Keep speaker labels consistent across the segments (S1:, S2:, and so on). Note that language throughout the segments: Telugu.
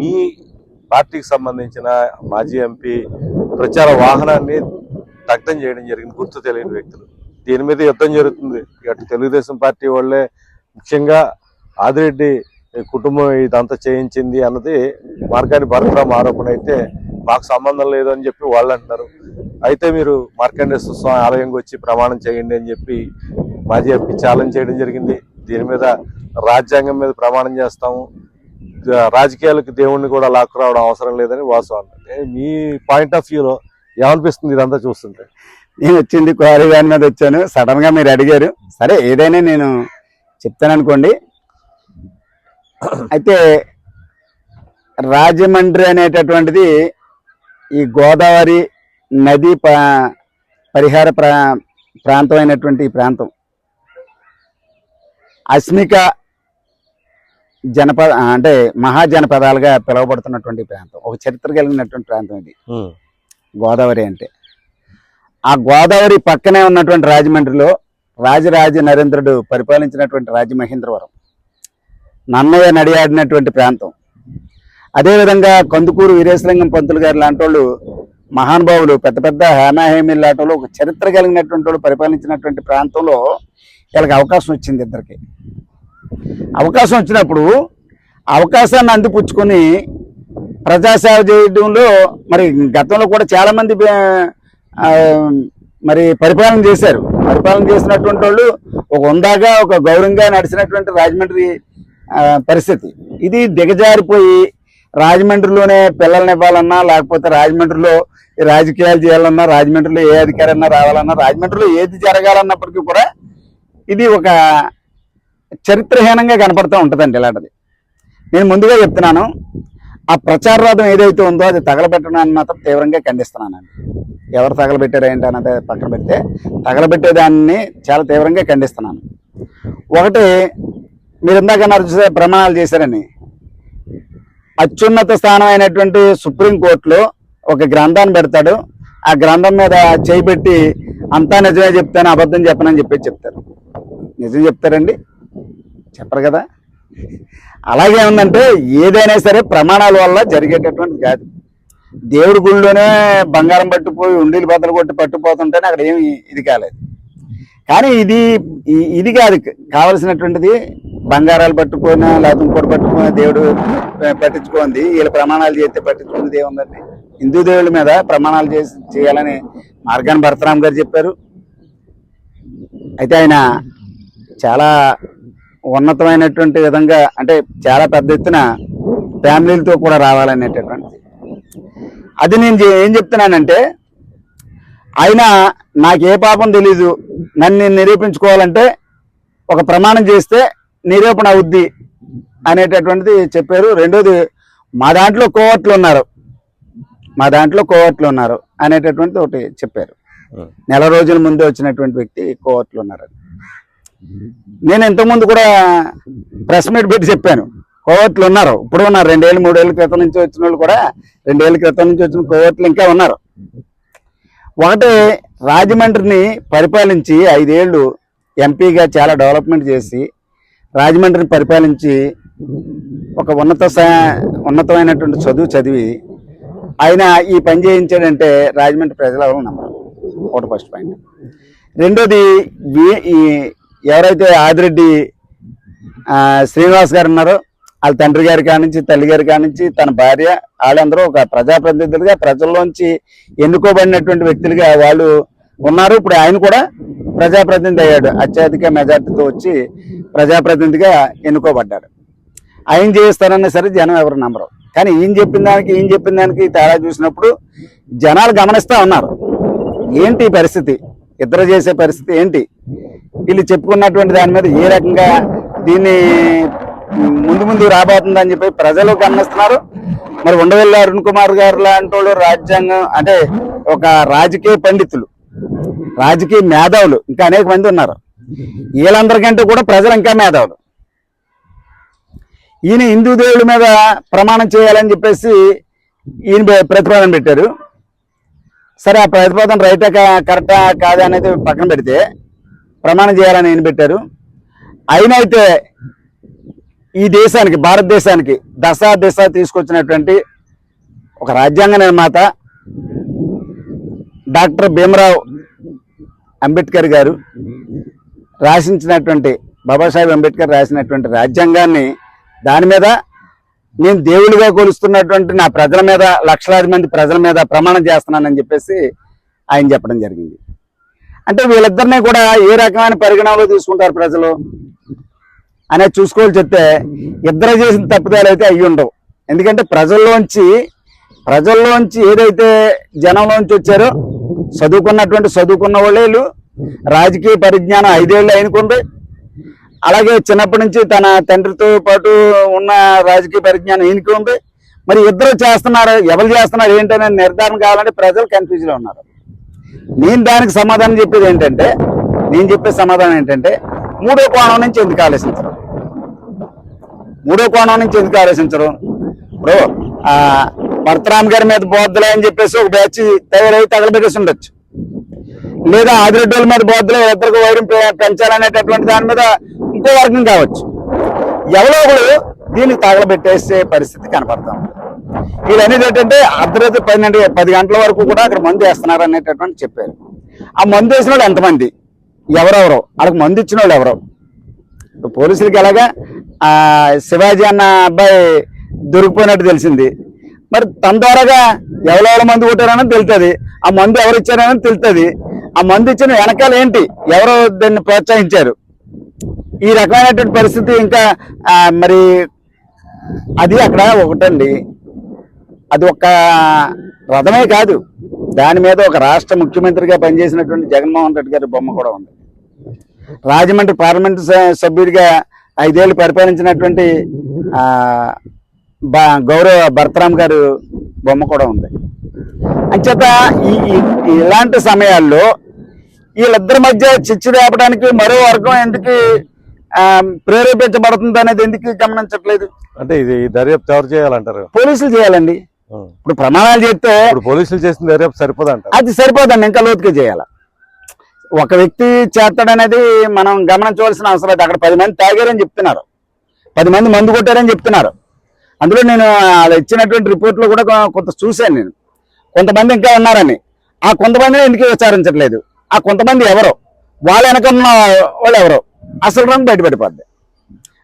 S1: మీ పార్టీకి సంబంధించిన మాజీ ఎంపీ ప్రచార వాహనాన్ని దగ్ధం చేయడం జరిగింది. గుర్తు తెలియని వ్యక్తులు. దీని మీద యుద్ధం జరుగుతుంది. అటు తెలుగుదేశం పార్టీ వాళ్ళే ముఖ్యంగా ఆదిరెడ్డి కుటుంబం ఇదంతా చేయించింది అన్నది మార్గాని భరతరాం ఆరోపణ అయితే మాకు సంబంధం లేదు అని చెప్పి వాళ్ళు అంటున్నారు. అయితే మీరు మార్కండేశ్వర స్వామి ఆలయంకి వచ్చి ప్రమాణం చేయండి అని చెప్పి మాజీ ఎంపీ ఛాలెంజ్ చేయడం జరిగింది. దీని మీద రాజ్యాంగం మీద ప్రమాణం చేస్తాము. రాజకీయాలకు దేవుణ్ణి కూడా లాక్కురావడం అవసరం లేదని వాసు అంటే మీ పాయింట్ ఆఫ్ వ్యూలో ఏమనిపిస్తుంది ఇదంతా చూస్తుంటే?
S2: నేను వచ్చింది క్వారీ వ్యాన్ మీద వచ్చాను. సడన్గా మీరు అడిగారు. సరే ఏదైనా నేను చెప్తాను అనుకోండి. అయితే రాజమండ్రి అనేటటువంటిది ఈ గోదావరి నది ప- పరిహార ప్రా అయినటువంటి ఈ ప్రాంతం. అస్మిక జనపద అంటే మహాజనపదాలుగా పిలువబడుతున్నటువంటి ప్రాంతం. ఒక చరిత్ర కలిగినటువంటి ప్రాంతం ఇది. గోదావరి అంటే. ఆ గోదావరి పక్కనే ఉన్నటువంటి రాజమండ్రిలో రాజరాజ నరేంద్రుడు పరిపాలించినటువంటి రాజమహేంద్రవరం. నన్నయ్య నడియాడినటువంటి ప్రాంతం. అదేవిధంగా కందుకూరు వీరేశలింగం పంతులు గారు లాంటి వాళ్ళు మహానుభావులు పెద్ద పెద్ద హేమాహేమిల్ లాంటి వాళ్ళు ఒక చరిత్ర కలిగినటువంటి వాళ్ళు పరిపాలించినటువంటి ప్రాంతంలో వీళ్ళకి అవకాశం వచ్చింది ఇద్దరికి. అవకాశం వచ్చినప్పుడు అవకాశాన్ని అందిపుచ్చుకొని ప్రజాసేవ చేయడంలో మరి గతంలో కూడా చాలామంది మరి పరిపాలన చేశారు. పరిపాలన చేసినటువంటి వాళ్ళు ఒక ఉందాగా ఒక గౌరవంగా నడిచినటువంటి రాజమండ్రి పరిస్థితి. ఇది దిగజారిపోయి రాజమండ్రిలోనే పిల్లల్ని ఇవ్వాలన్నా లేకపోతే రాజమండ్రిలో రాజకీయాలు చేయాలన్నా రాజమండ్రిలో ఏ అధికారన్నా రావాలన్నా రాజమండ్రిలో ఏది జరగాలన్నప్పటికీ కూడా ఇది ఒక చరిత్రహీనంగా కనపడుతూ ఉంటుందండి ఇలాంటిది. నేను ముందుగా చెప్తున్నాను ఆ ప్రచార ఏదైతే ఉందో అది తగలబెట్టడాన్ని మాత్రం తీవ్రంగా ఖండిస్తున్నానండి. ఎవరు తగలబెట్టారు ఏంటి అన్నది పక్కన పెడితే తగలబెట్టేదాన్ని చాలా తీవ్రంగా ఖండిస్తున్నాను. ఒకటి మీరు ఇందాక అన్నారు ప్రమాణాలు చేశారని. అత్యున్నత స్థానం అయినటువంటి సుప్రీంకోర్టులో ఒక గ్రంథాన్ని పెడతాడు. ఆ గ్రంథం మీద చేయి పెట్టి అంతా నిజమే చెప్తాను అబద్ధం చెప్పనని చెప్పి చెప్తారు. నిజం చెప్తారండి. చెప్పరు కదా? అలాగే ఉందంటే ఏదైనా సరే ప్రమాణాల వల్ల జరిగేటటువంటి కాదు దేవుడి గుళ్ళోనే బంగారం పట్టుపోయి ఉండీలు బద్దలు కొట్టి పట్టుపోతుంటేనే అక్కడ ఏమి ఇది కాలేదు. కానీ ఇది ఇది కాదు కావలసినటువంటిది బంగారాలు పట్టుకొని లేకపోతే ఇంకోటి పట్టుకొని దేవుడు పట్టించుకోండి వీళ్ళ ప్రమాణాలు చేస్తే పట్టించుకునేది ఏముందండి హిందూ దేవుళ్ళ మీద ప్రమాణాలు చేసి చేయాలని మార్గాన్ భరతరామ్ గారు చెప్పారు. అయితే ఆయన చాలా ఉన్నతమైనటువంటి విధంగా అంటే చాలా పెద్ద ఎత్తున ఫ్యామిలీలతో కూడా రావాలనేటటువంటిది అది నేను ఏం చెప్తున్నానంటే ఆయన నాకు ఏ పాపం తెలీదు. నన్ను నేను నిరూపించుకోవాలంటే ఒక ప్రమాణం చేస్తే నిరూపణ అవుద్ది అనేటటువంటిది చెప్పారు. రెండోది మా దాంట్లో కోవట్లు ఉన్నారు. మా దాంట్లో కోవట్లు ఉన్నారు అనేటటువంటిది ఒకటి చెప్పారు. నెల రోజుల ముందే వచ్చినటువంటి వ్యక్తి కోవట్లు ఉన్నారు నేను ఇంతకుముందు కూడా ప్రెస్ మీట్ పెట్టి చెప్పాను. కోవట్లు ఉన్నారు. ఇప్పుడు ఉన్నారు. రెండేళ్ళు మూడేళ్ళ క్రితం నుంచి వచ్చిన వాళ్ళు కూడా రెండేళ్ళ క్రితం నుంచి వచ్చిన కోవట్లు ఇంకా ఉన్నారు. ఒకటి రాజమండ్రిని పరిపాలించి ఐదేళ్ళు ఎంపీగా చాలా డెవలప్మెంట్ చేసి రాజమండ్రిని పరిపాలించి ఒక ఉన్నత ఉన్నతమైనటువంటి చదువు చదివి ఆయన ఈ పని చేయించాడంటే రాజమండ్రి ప్రజలు ఎవరు నమ్మరు. ఒకటి ఫస్ట్ పాయింట్. రెండోది ఈ ఎవరైతే ఆదిరెడ్డి శ్రీనివాస్ గారు ఉన్నారో వాళ్ళ తండ్రి గారి కానించి తల్లి గారి కానించి తన భార్య వాళ్ళందరూ ఒక ప్రజాప్రతినిధులుగా ప్రజల్లోంచి ఎన్నుకోబడినటువంటి వ్యక్తులుగా వాళ్ళు ఉన్నారు. ఇప్పుడు ఆయన కూడా ప్రజాప్రతినిధి అయ్యాడు. అత్యధిక మెజార్టీతో వచ్చి ప్రజాప్రతినిధిగా ఎన్నుకోబడ్డాడు. ఆయన చేస్తారన్నా సరే జనం ఎవరు నమ్మరు. కానీ ఈయన చెప్పిన దానికి ఈయన చెప్పిన దానికి తేడా చూసినప్పుడు జనాలు గమనిస్తా ఉన్నారు. ఏంటి పరిస్థితి? ఇద్దరు చేసే పరిస్థితి ఏంటి? వీళ్ళు చెప్పుకున్నటువంటి దాని మీద ఏ రకంగా దీన్ని ముందు ముందు రాబోతుందని చెప్పి ప్రజలు గమనిస్తున్నారు. మరి ఉండవల్లి అరుణ్ కుమార్ గారు లాంటి వాళ్ళు రాజ్యాంగం అంటే ఒక రాజకీయ పండితులు రాజకీయ మేధావులు ఇంకా అనేక మంది ఉన్నారు. వీళ్ళందరికంటే కూడా ప్రజలు ఇంకా మేధావులు. ఈయన హిందూ దేవుడి మీద ప్రమాణం చేయాలని చెప్పేసి ఈయన ప్రతిపాదన పెట్టారు. సరే ఆ ప్రతిపాదన రైటా కరెక్టా కాదా అనేది పక్కన పెడితే ప్రమాణం చేయాలని ఈయన పెట్టారు. అయినైతే అయితే ఈ దేశానికి భారతదేశానికి దశ దిశ తీసుకొచ్చినటువంటి ఒక రాజ్యాంగ నిర్మాత డాక్టర్ భీమరావు అంబేద్కర్ గారు రాసించినటువంటి బాబాసాహెబ్ అంబేద్కర్ రాసినటువంటి రాజ్యాంగాన్ని దాని మీద నేను దేవుడిగా కొలుస్తున్నటువంటి నా ప్రజల మీద లక్షలాది మంది ప్రజల మీద ప్రమాణం చేస్తున్నానని చెప్పేసి ఆయన చెప్పడం జరిగింది. అంటే వీళ్ళిద్దరినీ కూడా ఏ రకమైన పరిగణనలో తీసుకుంటారు ప్రజలు? అనేది చూసుకోవాలి చెప్తే ఇద్దరు చేసిన తప్పిదాలు అయితే అయ్యి ఉండవు. ఎందుకంటే ప్రజల్లోంచి ప్రజల్లోంచి ఏదైతే జనంలోంచి వచ్చారో చదువుకున్నటువంటి చదువుకున్న వాళ్ళు రాజకీయ పరిజ్ఞానం ఐదేళ్ళు అయినకుంది అలాగే చిన్నప్పటి నుంచి తన తండ్రితో పాటు ఉన్న రాజకీయ పరిజ్ఞానం ఈయనకి ఉంది. మరి ఇద్దరు చేస్తున్నారు ఎవరు చేస్తున్నారు ఏంటనే నిర్ధారణ కావాలంటే ప్రజలు కన్ఫ్యూజ్లో ఉన్నారు. నేను దానికి సమాధానం చెప్పేది ఏంటంటే నేను చెప్పే సమాధానం ఏంటంటే మూడో కోణం నుంచి ఎందుకు ఆలోచించరు? మూడో కోణం నుంచి ఎందుకు ఆలోచించరు? ఇప్పుడు ఆ భర్తరామ్ గారి మీద బోద్దలే అని చెప్పేసి ఒక బ్యాచ్ తయారై తగలబెట్టేసి ఉండొచ్చు లేదా ఆదిరెడ్డి మీద బోద్దలే ఇద్దరికి వైరం పెంచాలనేటటువంటి దాని మీద ఇంకో వర్గం కావచ్చు. ఎవరో ఒకరు దీనికి తగలబెట్టేసే పరిస్థితి కనపడతా. ఉంది ఏంటంటే అర్ధరాత్రి పన్నెండు పది గంటల వరకు కూడా అక్కడ మందు వేస్తున్నారు అనేటటువంటి చెప్పారు. ఆ మందు వేసిన వాళ్ళు ఎంతమంది? ఎవరెవరో? వాళ్ళకి మందు ఇచ్చిన వాళ్ళు ఎవరో? పోలీసులకి ఎలాగా? ఆ శివాజీ అన్న అబ్బాయి దొరికిపోయినట్టు తెలిసింది. మరి తన ద్వారాగా ఎవరెవరు మందు కొట్టారని తెలుస్తుంది ఆ మందు ఎవరు ఇచ్చారని తెలుస్తుంది ఆ మందు ఇచ్చిన వెనకాల ఏంటి? ఎవరు దాన్ని ప్రోత్సహించారు. ఈ రకమైనటువంటి పరిస్థితి ఇంకా మరి అది అక్కడ ఒకటండి. అది ఒక రథమే కాదు. దాని మీద ఒక రాష్ట్ర ముఖ్యమంత్రిగా పనిచేసినటువంటి జగన్మోహన్ రెడ్డి గారి బొమ్మ కూడా ఉంది. రాజమండ్రి పార్లమెంటు సభ్యుడిగా ఐదేళ్ళు పరిపాలించినటువంటి బా- గౌరవ భరతరామ్ గారు బొమ్మ కూడా ఉంది. అంచేత ఈ ఇలాంటి సమయాల్లో వీళ్ళిద్దరి మధ్య చిచ్చు రేపడానికి మరో వర్గం ఎందుకు ప్రేరేపించబడుతుంది అనేది ఎందుకు గమనించట్లేదు?
S1: అంటే ఇది దర్యాప్తు ఎవరు చేయాలంటారు?
S2: పోలీసులు చేయాలండి. ఇప్పుడు ప్రమాణాలు చేస్తే
S1: ఇప్పుడు పోలీసులు చేసిన దర్యాప్తు సరిపోదంటారు?
S2: అది సరిపోదండి ఇంకా లోతుగా చేయాలి. ఒక వ్యక్తి చేస్తాడనేది మనం గమనించవలసిన అవసరం అక్కడ పది మంది తాగారని చెప్తున్నారు. పది మంది మందు కొట్టారని చెప్తున్నారు. అందులో నేను వాళ్ళు ఇచ్చినటువంటి రిపోర్ట్లో కూడా కొంత చూశాను నేను. కొంతమంది ఇంకా ఉన్నారని. ఆ కొంతమందిని ఎందుకు విచారించట్లేదు? ఆ కొంతమంది ఎవరో? వాళ్ళ వెనక ఉన్న వాళ్ళు ఎవరో? అసలు రంగు బయటపడిపోద్ది.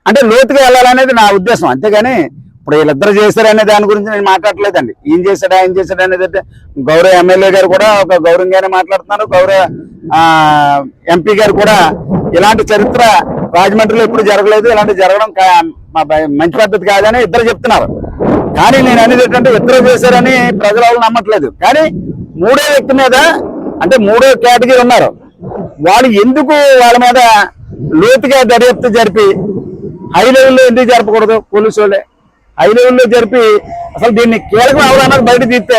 S2: అంటే లోతుగా వెళ్ళాలనేది నా ఉద్దేశం. అంతేగాని ఇప్పుడు వీళ్ళిద్దరు చేశారనే దాని గురించి నేను మాట్లాడలేదండి ఏం చేశాడు ఆయన చేశాడు అనేది గౌరవ ఎమ్మెల్యే గారు కూడా ఒక గౌరవంగానే మాట్లాడుతున్నారు. గౌరవ ఆ, ఎంపీ గారు కూడా ఇలాంటి చరిత్ర రాజమండ్రిలో ఎప్పుడు జరగలేదు. ఇలాంటి జరగడం కా- మా మంచి పద్ధతి కాదని ఇద్దరు చెప్తున్నారు. కానీ నేను అనేది ఏంటంటే ఇద్దరు చేశారని ప్రజలు నమ్మట్లేదు. కానీ మూడో వ్యక్తి మీద అంటే మూడో కేటగిరీ ఉన్నారు. వాళ్ళు ఎందుకు వాళ్ళ మీద లోతుగా దర్యాప్తు జరిపి హై లెవెల్లో ఎందుకు జరపకూడదు? పోలీసు వాళ్ళే. హై లెవెల్లో జరిపి అసలు దీన్ని కీలకం అవడానికి బయట తీస్తే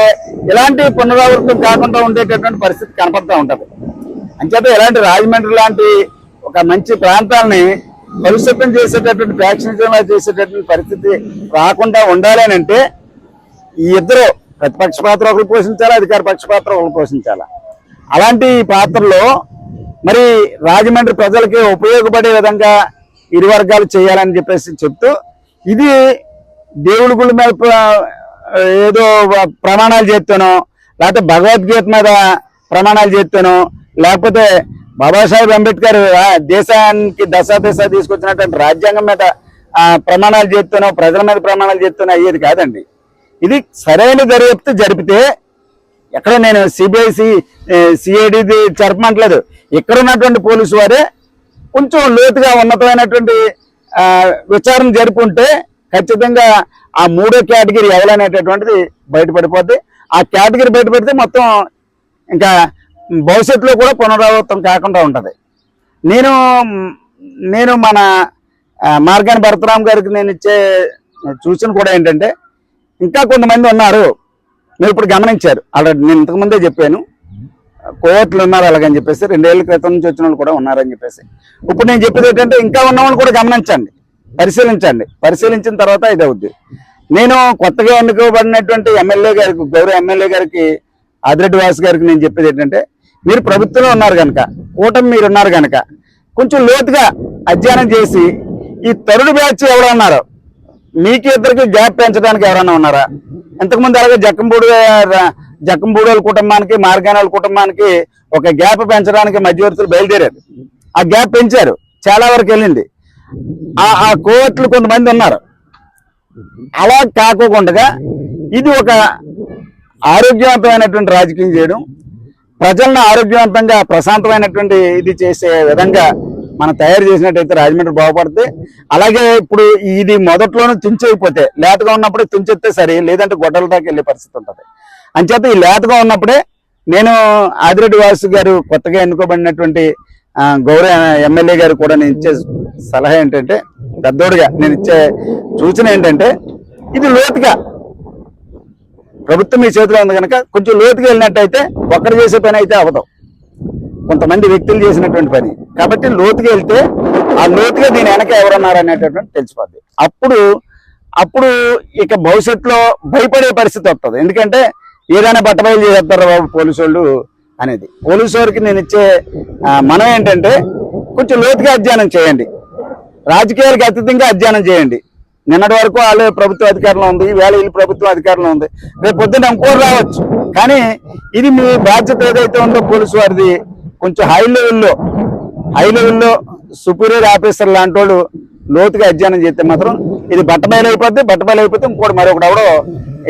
S2: ఎలాంటి పునరావృతం కాకుండా ఉండేటటువంటి పరిస్థితి కనపడతా ఉంటుంది. అంచేత ఇలాంటి రాజమండ్రి లాంటి ఒక మంచి ప్రాంతాలని కలుషితం చేసేటటువంటి ప్రేక్షణీయంగా చేసేటటువంటి పరిస్థితి రాకుండా ఉండాలి అని అంటే ఈ ఇద్దరు ప్రతిపక్ష పాత్ర ఒకరు పోషించాలి అధికార పక్ష పాత్ర ఒకరు పోషించాలి? అలాంటి పాత్రలో మరి రాజమండ్రి ప్రజలకి ఉపయోగపడే విధంగా ఇరు వర్గాలు చేయాలని చెప్పేసి చెప్తూ ఇది దేవుడి గుడి మీద ఏదో ప్రమాణాలు చేస్తాను లేకపోతే భగవద్గీత మీద ప్రమాణాలు చేస్తాను లేకపోతే బాబాసాహెబ్ అంబేద్కర్ దేశానికి దశ దిశ తీసుకొచ్చినటువంటి రాజ్యాంగం మీద ప్రమాణాలు చేస్తాను ప్రజల మీద ప్రమాణాలు చేస్తాను అయ్యేది కాదండి. ఇది సరైన దర్యాప్తు జరిపితే ఎక్కడ నేను సిబిఐసి సిఐడి జరపమంటలేదు. ఇక్కడ ఉన్నటువంటి పోలీసు వారే కొంచెం లోతుగా ఉన్నతమైనటువంటి విచారణ జరుపుంటే ఖచ్చితంగా ఆ మూడో కేటగిరీ ఎవరనేటటువంటిది బయటపడిపోద్ది. ఆ కేటగిరీ బయటపడితే మొత్తం ఇంకా భవిష్యత్తులో కూడా పునరావృతం కాకుండా ఉంటుంది. నేను నేను మన మార్గాని భరతరామ్ గారికి నేను ఇచ్చే సూచన కూడా ఏంటంటే ఇంకా కొంతమంది ఉన్నారు. మీరు ఇప్పుడు గమనించారు. ఆల్రెడీ నేను ఇంతకుముందే చెప్పాను. కోవట్లు ఉన్నారు అలాగని చెప్పేసి రెండేళ్ళ క్రితం నుంచి వచ్చిన వాళ్ళు కూడా ఉన్నారని చెప్పేసి. ఇప్పుడు నేను చెప్పేది ఏంటంటే ఇంకా ఉన్న వాళ్ళు కూడా గమనించండి. పరిశీలించండి. పరిశీలించిన తర్వాత ఇది అవుద్ది. నేను కొత్తగా ఎన్నుకోబడినటువంటి ఎమ్మెల్యే గారికి గౌరవ ఎమ్మెల్యే గారికి ఆదిరెడ్డి వాసు గారికి నేను చెప్పేది ఏంటంటే మీరు ప్రభుత్వంలో ఉన్నారు కనుక కూటమి మీరు ఉన్నారు కనుక కొంచెం లోతుగా అధ్యయనం చేసి ఈ తరుడు బ్యాచ్ ఎవరో ఉన్నారు మీకు ఇద్దరికి గ్యాప్ పెంచడానికి ఎవరైనా ఉన్నారా? ఇంతకుముందు అలాగే జక్కంపూడి జక్కంబూడోల కుటుంబానికి మార్గానాల కుటుంబానికి ఒక గ్యాప్ పెంచడానికి మధ్యవర్తులు బయలుదేరారు. ఆ గ్యాప్ పెంచారు. చాలా వరకు వెళ్ళింది. ఆ ఆ కోట్లు కొంతమంది ఉన్నారు. అలా కాకోకుండా ఇది ఒక ఆరోగ్యవంతమైనటువంటి రాజకీయం చేయడం ప్రజలను ఆరోగ్యవంతంగా ప్రశాంతమైనటువంటి ఇది చేసే విధంగా మనం తయారు చేసినట్టయితే రాజమండ్రి బాగుపడితే అలాగే ఇప్పుడు ఇది మొదట్లోనే తుంచైపోతే లేతగా ఉన్నప్పుడే తుంచెత్తే సరే లేదంటే గొడ్డల దాకా వెళ్ళే పరిస్థితి ఉంటుంది. అంచేత ఈ లేతగా ఉన్నప్పుడే నేను ఆదిరెడ్డి వాసు గారు కొత్తగా ఎన్నుకోబడినటువంటి గౌరవ ఎమ్మెల్యే గారు కూడా నేను ఇచ్చే సలహా ఏంటంటే పెద్దోడుగా నేను ఇచ్చే సూచన ఏంటంటే ఇది లోతుగా. ప్రభుత్వం మీ చేతిలో ఉంది కనుక కొంచెం లోతుగా వెళ్ళినట్టయితే ఒక్కరు చేసే పని అయితే అవదు కొంతమంది వ్యక్తులు చేసినటువంటి పని. కాబట్టి లోతుగా వెళ్తే ఆ లోతుగా దీని వెనక ఎవరున్నారు అనేటటువంటి తెలిసిపోద్ది. అప్పుడు అప్పుడు ఇక భవిష్యత్తులో భయపడే పరిస్థితి వస్తుంది ఎందుకంటే ఏదైనా బట్టబయలు చేస్తారు బాబు పోలీసు వాళ్ళు అనేది. పోలీసు వారికి నేను ఇచ్చే మనం ఏంటంటే కొంచెం లోతుగా అధ్యయనం చేయండి. రాజకీయాలకు అతీతంగా అధ్యయనం చేయండి. నిన్నటి వరకు వాళ్ళు ప్రభుత్వ అధికారంలో ఉంది వేళ వీళ్ళు ప్రభుత్వం అధికారంలో ఉంది. రేపు పొద్దున్న ఇంకోటి రావచ్చు. కానీ ఇది మీ బాధ్యత ఏదైతే ఉందో పోలీసు వారిది కొంచెం హై లెవెల్లో హై లెవెల్లో సుపీరియర్ ఆఫీసర్ లాంటి వాళ్ళు లోతుగా అధ్యయనం చేస్తే మాత్రం ఇది బట్టబయలు అయిపోద్ది బట్టబయలు అయిపోతే ఇంకోటి మరొకటి ఎవడో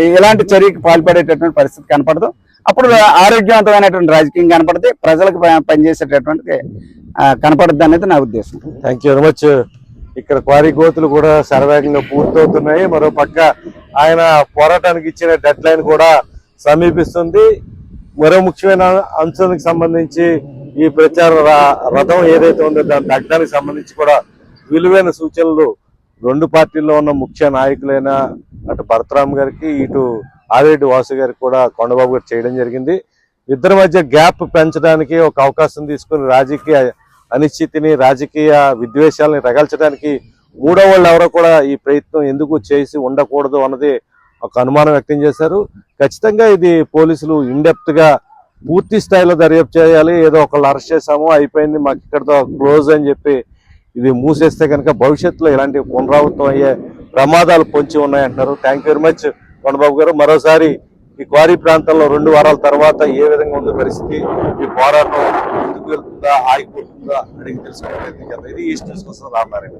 S2: ఇలాంటి చర్యకి పాల్పడేటటువంటి పరిస్థితి కనపడదు. అప్పుడు ఆరోగ్యవంతమైనటువంటి రాజకీయం కనపడితే ప్రజలకు పనిచేసేటటువంటి కనపడద్దు అనేది నా ఉద్దేశం.
S1: థ్యాంక్ యూ వెరీ మచ్ ఇక్కడ క్వారీ కోతులు కూడా సర్వేగంగా పూర్తవుతున్నాయి. మరో పక్క ఆయన పోరాటానికి ఇచ్చిన డెడ్ లైన్ కూడా సమీపిస్తుంది. మరో ముఖ్యమైన అంశానికి సంబంధించి ఈ ప్రచార ర- రథం ఏదైతే ఉందో దాని దగ్ధానికి సంబంధించి కూడా విలువైన సూచనలు రెండు పార్టీల్లో ఉన్న ముఖ్య నాయకులైన అటు భరతరామ్ గారికి ఇటు ఆదిరెడ్డి వాసు గారికి కూడా కొండబాబు గారు చేయడం జరిగింది. ఇద్దరి మధ్య గ్యాప్ పెంచడానికి ఒక అవకాశం తీసుకుని రాజకీయ అనిశ్చితిని రాజకీయ విద్వేషాలని రగల్చడానికి మూడో వాళ్ళు ఎవరో కూడా ఈ ప్రయత్నం ఎందుకు చేసి ఉండకూడదు అన్నది ఒక అనుమానం వ్యక్తం చేశారు. ఖచ్చితంగా ఇది పోలీసులు ఇండెప్త్గా పూర్తి స్థాయిలో దర్యాప్తు చేయాలి. ఏదో ఒకళ్ళు అరెస్ట్ చేసాము అయిపోయింది మాకు ఇక్కడతో క్లోజ్ అని చెప్పి ఇది మూసేస్తే కనుక భవిష్యత్తులో ఇలాంటి పునరావృతం అయ్యే ప్రమాదాలు పొంచి ఉన్నాయంటున్నారు. Thank you very much Kondababu గారు. మరోసారి ఈ క్వారీ ప్రాంతంలో రెండు వారాల తర్వాత ఏ విధంగా ఉంది పరిస్థితి? ఈ పోరాటం ముందుకు వెళ్తుందా ఆగిపోతుందా? అడిగి తెలుసుకోవడం ప్రయత్నం చేద్దాం. ఇది ఈస్ట్ న్యూస్ కోసం రామారాయణ